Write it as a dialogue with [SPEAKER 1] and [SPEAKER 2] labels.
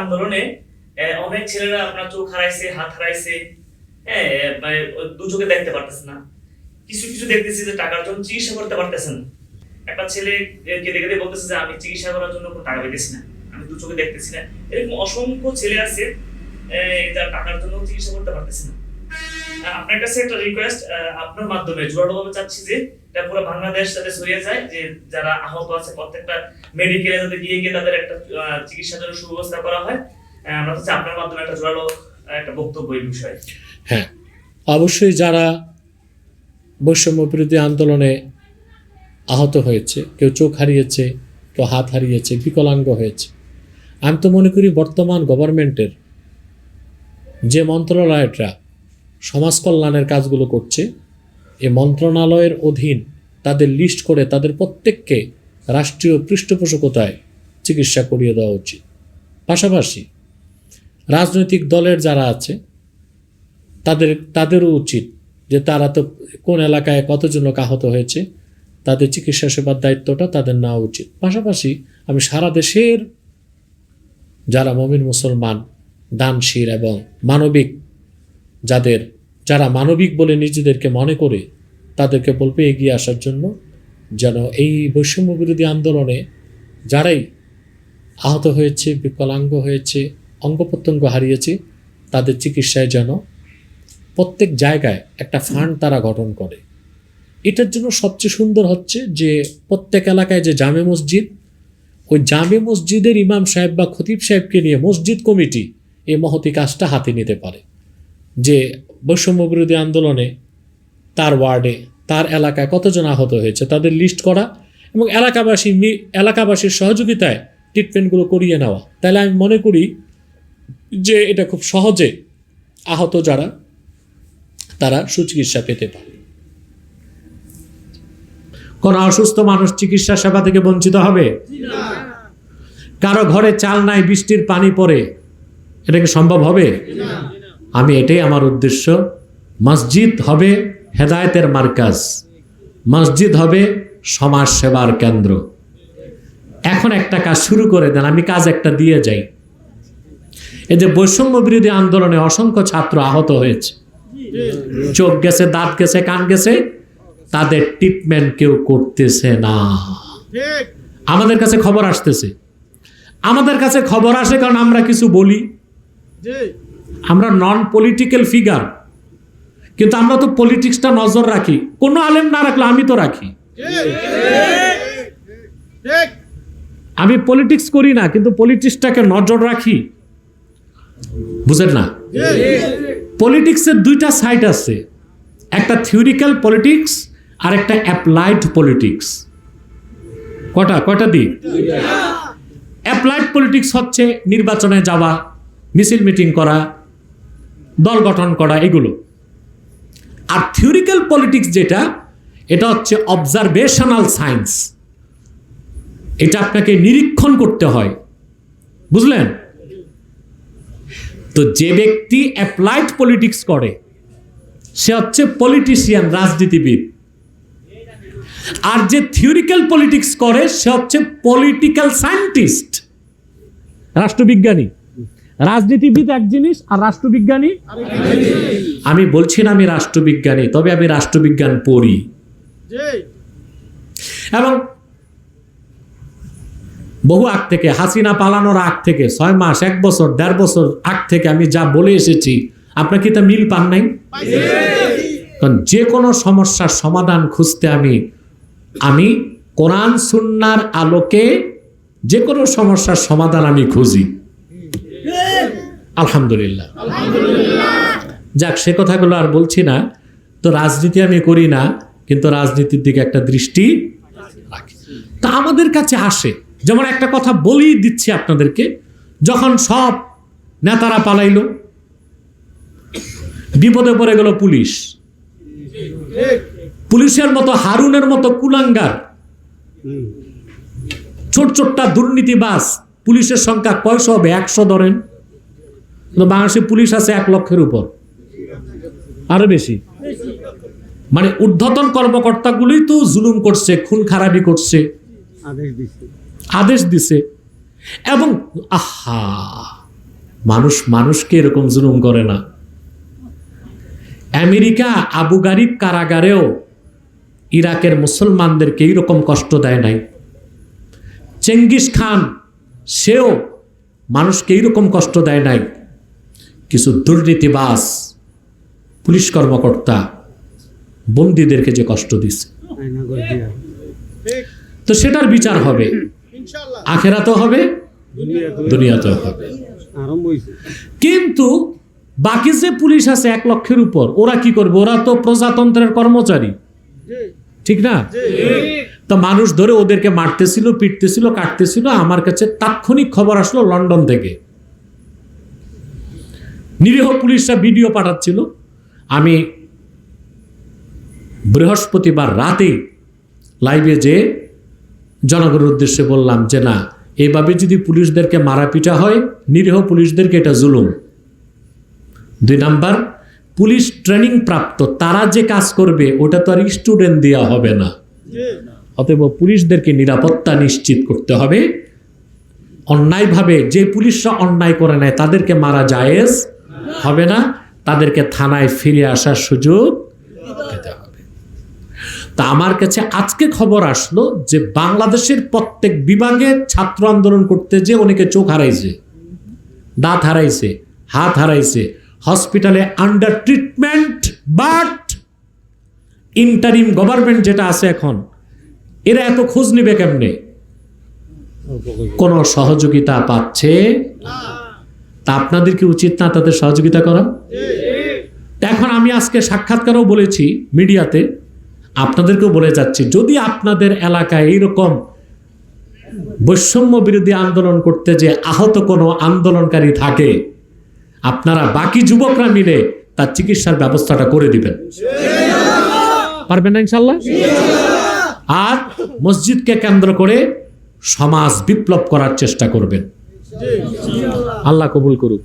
[SPEAKER 1] আন্দোলনে অনেক ছেলেরা আপনার চোখ হারাইছে, হাত হারাইছে হ্যাঁ দু চোখে দেখতে পারতেছে না। কিছু কিছু দেখতেছি যে টাকার জন্য চিকিৎসা করতে পারতেছেন। একটা ছেলে কে দেখে দেখে বলতেছে যে, আমি চিকিৎসা করার জন্য কোনো টাকা পেতেছি না। আমি দু চোখে দেখতেছি না। এরকম অসংখ্য ছেলে আছে যারা টাকার জন্য চিকিৎসা করতে পারতেছে না। আপনার কাছে একটা রিকোয়েস্ট আপনার মাধ্যমে, জোরালোভাবে চাচ্ছি যে এটা পুরো বাংলাদেশ যাতে ছড়িয়ে যায় যে যারা আহত আছে প্রত্যেকটা মেডিকেলে যাতে গিয়ে গিয়ে তাদের একটা আহ, চিকিৎসার জন্য সুব্যবস্থা করা হয়। আমরা হচ্ছে আপনার মাধ্যমে একটা জোরালো একটা বক্তব্য এই বিষয়ে।
[SPEAKER 2] হ্যাঁ। অবশ্যই যারা বৈষম্য বিরোধী আন্দোলনে আহত হয়েছে কেউ চোখ হারিয়েছে কেউ হাত হারিয়েছে বিকলাঙ্গ হয়েছে আমি তো মনে করি বর্তমান গভর্নমেন্টের যে মন্ত্রণালয়টা সমাজ কল্যাণের কাজগুলো করছে এই মন্ত্রণালয়ের অধীন তাদের লিস্ট করে তাদের প্রত্যেককে রাষ্ট্রীয় পৃষ্ঠপোষকতায় চিকিৎসা করিয়ে দেওয়া উচিত। পাশাপাশি রাজনৈতিক দলের যারা আছে, তাদের, তাদেরও উচিত যে তারা তো কোন এলাকায় কতজন লোক আহত হয়েছে, তাদের চিকিৎসা সেবার দায়িত্বটা তাদের নেওয়া উচিত। পাশাপাশি আমি সারা দেশের যারা মমিন মুসলমান, দানশীল এবং মানবিক যাদের যারা মানবিক বলে নিজেদেরকে মনে করে তাদেরকে বলবে এগিয়ে আসার জন্য যেন এই বৈষম্য বিরোধী আন্দোলনে যারাই আহত হয়েছে, বিকলাঙ্গ হয়েছে, অঙ্গ প্রত্যঙ্গ হারিয়েছে, তাদের চিকিৎসায় যেন প্রত্যেক জায়গায় একটা ফান্ড তারা গঠন করে। এটার জন্য সবচেয়ে সুন্দর হচ্ছে যে প্রত্যেক এলাকায় যে জামে মসজিদ, ওই জামে মসজিদের ইমাম সাহেব বা খতিব সাহেবকে নিয়ে মসজিদ কমিটি এই মহতি কাজটা হাতে নিতে পারে। যে বৈষম্য বিরোধী আন্দোলনে তার ওয়ার্ডে, তার এলাকায় কতজন আহত হয়েছে তাদের লিস্ট করা এবং এলাকাবাসী এলাকাবাসীর সহযোগিতায় ট্রিটমেন্টগুলো করিয়ে নেওয়া। তাহলে আমি মনে করি যে এটা খুব সহজে আহত যারা, তারা সুচিকিৎসা পেতে পারে। কোন অসুস্থ মানুষ চিকিৎসা সেবা থেকে বঞ্চিত হবে? কারও ঘরে চাল নাই, বৃষ্টির পানি পড়ে, এটা কি সম্ভব হবে? আমি এটাই আমার উদ্দেশ্য। মসজিদ হবে হেদায়েতের মার্কাজ। মসজিদ হবে সমাজ সেবার কেন্দ্র। এখন একটা কাজ শুরু করে দেন, আমি কাজ একটা দিয়ে যাই। এই যে বৈষম্য বিরোধী আন্দোলনে অসংখ্য ছাত্র আহত হয়েছে। চোখ গেছে, দাঁত গেছে, কান গেছে, তাদের ট্রিটমেন্ট কেউ করতেছে না। আমাদের কাছে খবর আসতেছে। আমাদের কাছে খবর আসে কারণ আমরা কিছু বলি। আমরা নন পলিটিক্যাল ফিগার কিন্তু আমরা তো পলিটিক্সটা নজর রাখি। কোনো আলেম না রাখলে আমি তো রাখি। আমি পলিটিক্স করি না কিন্তু পলিটিক্সটাকে নজর রাখি। বুঝেন না? পলিটিক্সের দুইটা সাইড আছে। একটা থিওরিক্যাল পলিটিক্স আর একটা অ্যাপ্লাইড পলিটিক্স কটা? কটা দিক অ্যাপ্লাইড পলিটিক্স হচ্ছে নির্বাচনে যাওয়া মিছিল মিটিং করা দল গঠন করা এগুলো। আর থিওরিক্যাল পলিটিক্স যেটা, এটা হচ্ছে অবজারভেশনাল সায়েন্স এটা আপনাকে নিরীক্ষণ করতে হয়। বুঝলেন? তো যে ব্যক্তি অ্যাপ্লাইড পলিটিক্স করে, সে হচ্ছে পলিটিশিয়ান রাজনীতিবিদ। আর যে থিওরিক্যাল পলিটিক্স করে, সে হচ্ছে পলিটিক্যাল সায়েন্টিস্ট রাষ্ট্রবিজ্ঞানী। রাজনীতিবিদ এক জিনিস আর রাষ্ট্রবিজ্ঞানী? আমি বলছি না আমি রাষ্ট্রবিজ্ঞানী, তবে আমি রাষ্ট্রবিজ্ঞান পড়ি। এবং বহু আগ থেকে, হাসিনা পালানোর আগ থেকে, ছয় মাস, এক বছর, দেড় বছর আগ থেকে আমি যা বলে এসেছি, আপনার কি তা মিল পান নাই? কারণ যে কোনো সমস্যার সমাধান খুঁজতে আমি আমি কোরআন, সুন্নার আলোকে যে কোনো সমস্যার সমাধান আমি খুঁজি। আলহামদুলিল্লাহ। যাক, সে কথাগুলো আর বলছি না। তো রাজনীতি আমি করি না, কিন্তু রাজনীতির দিকে একটা দৃষ্টি রাখি। তা আমাদের কাছে আসে। যেমন একটা কথা বলেই দিচ্ছি আপনাদেরকে, যখন সব নেতারা পালাইলো, বিপদে পড়ে গেল পুলিশ। পুলিশের মতো হারুনের মতো কুলাঙ্গার, ছোট ছোট্টা দুর্নীতিবাস পুলিশের সংখ্যা কয়শো হবে? একশো ধরেন। বাংলাদেশে পুলিশ আছে এক লক্ষের উপর। আরও বেশি। মানে ঊর্ধ্বতন কর্মকর্তাগুলোই তো জুলুম করছে খুন খারাপি করছে।
[SPEAKER 3] আদেশ দিচ্ছে
[SPEAKER 2] আদেশ দিছে। এবং আহা মানুষ মানুষকে এরকম জুলুম করে না। আমেরিকা আবু গারিব কারাগারেও ইরাকের মুসলমানদেরকে এইরকম কষ্ট দেয় নাই। চেঙ্গিস খান সেও মানুষকে এইরকম কষ্ট দেয় নাই। কিছু দুর্নীতিবাস পুলিশ কর্মকর্তা বন্দীদেরকে যে কষ্ট
[SPEAKER 3] দিয়া
[SPEAKER 2] তো সেটার বিচার হবে। আখেরাতেও হবে, দুনিয়াতেও হবে। কিন্তু বাকি যে পুলিশ আছে এক লক্ষের উপর, ওরা কি করবে? ওরা তো প্রজাতন্ত্রের কর্মচারী। ঠিক না? তো মানুষ ধরে ওদেরকে মারতেছিল, পিটতেছিল, কাটতেছিল। আমার কাছে তাৎক্ষণিক খবর আসলো লন্ডন থেকে। নিরীহ পুলিশরা ভিডিও পাঠাচ্ছিল। আমি বৃহস্পতিবার রাতে লাইভে যে জনগণের উদ্দেশ্যে বললাম যে, না এইভাবে যদি পুলিশদেরকে মারা পিটা হয়, নিরীহ পুলিশদেরকে এটা জুলুম। দুই নাম্বার, পুলিশ ট্রেনিং প্রাপ্ত, তারা যে কাজ করবে, ওটা তো আর স্টুডেন্ট দেওয়া হবে না। অতএব পুলিশদেরকে নিরাপত্তা নিশ্চিত করতে হবে। অন্যায়ভাবে যে পুলিশরা অন্যায় করে নেয়, তাদেরকে মারা জায়েজ হবে না। তাদেরকে থানায় ফিরে আসার সুযোগ হবে। তা আমার কাছে আজকে খবর আসলো যে বাংলাদেশের প্রত্যেক বিভাগে ছাত্র আন্দোলন করতে যে অনেকে চোখ হারাইছে, দাঁত হারাইছে, হাত হারাইছে, হসপিটালে under treatment but interim government যেটা আছে এখন এরা এত খোঁজ নিবে কেমনে? কোনো সহযোগিতা পাচ্ছে? তা আপনাদের কি উচিত না তাদের সহযোগিতা করা? এখন আমি আজকে সাক্ষাৎকারও বলেছি মিডিয়াতে, আপনাদেরকেও বলে যাচ্ছি, যদি আপনাদের এলাকায় এইরকম বৈষম্য বিরোধী আন্দোলন করতে যে আহত কোনো আন্দোলনকারী থাকে, আপনারা বাকি যুবকরা মিলে তার চিকিৎসার ব্যবস্থাটা করে দিবেন। পারবেন না ইনশাল্লাহ? আর মসজিদকে কেন্দ্র করে সমাজ বিপ্লব করার চেষ্টা করবেন আল্লাহ কবুল করুক।